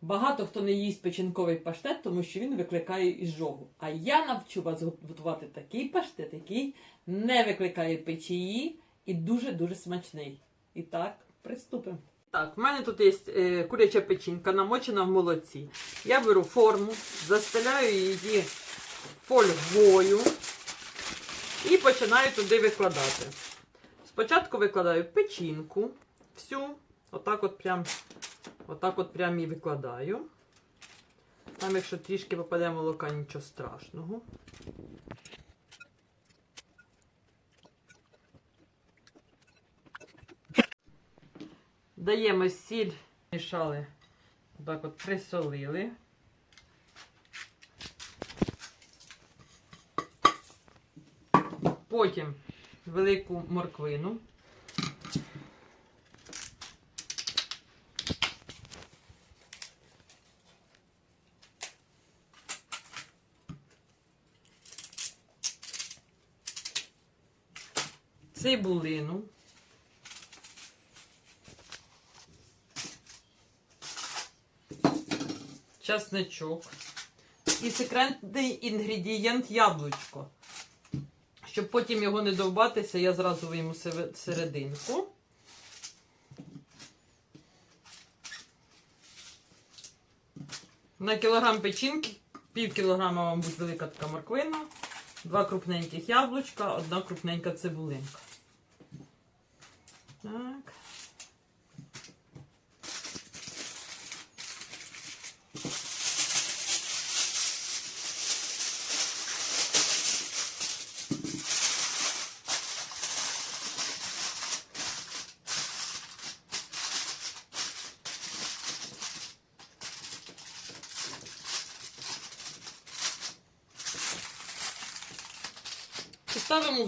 Багато хто не їсть печінковий паштет, тому що він викликає ізжогу. А я навчу вас готувати такий паштет, який не викликає печії і дуже-дуже смачний. І так, приступимо. Так, в мене тут є е, куряча печінка, намочена в молоці. Я беру форму, застеляю її фольгою і починаю туди викладати. Спочатку викладаю печінку всю, отак от прям, отак от прям і викладаю. Там, якщо трішки попаде молока, нічого страшного. Даємо сіль, мішали, отак от присолили. Потім велику морквину. Цибулину. Часничок. І секретний інгредієнт яблучко. Щоб потім його не довбатися, я зразу вийму серединку. На кілограм печінки, пів кілограма, мабуть, велика така морквина, два крупненьких яблучка, одна крупненька цибулинка. Так. І ставимо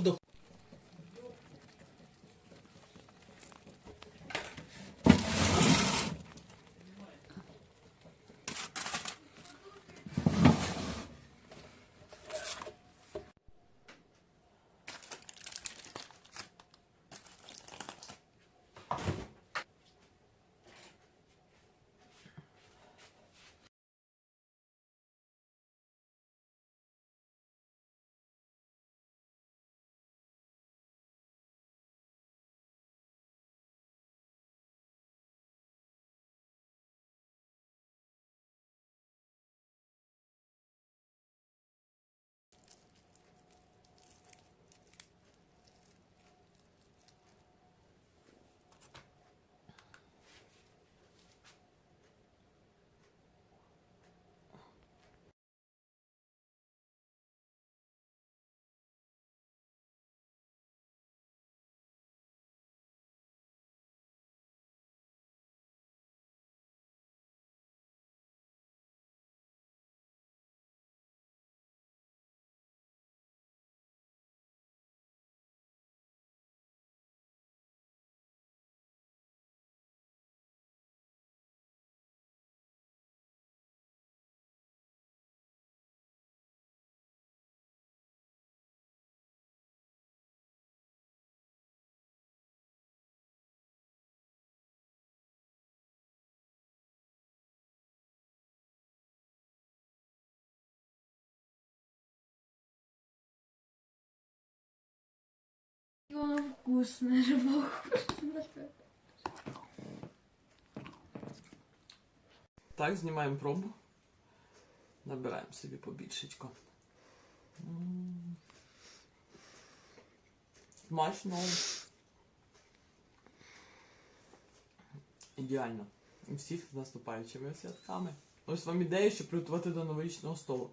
в духовку. Воно вкусне, же. Так, знімаємо пробу. Набираємо собі побільшечко. Смачно. Ідеально. І всіх з наступаючими святками. Ось вам ідея, щоб приготувати до новорічного столу.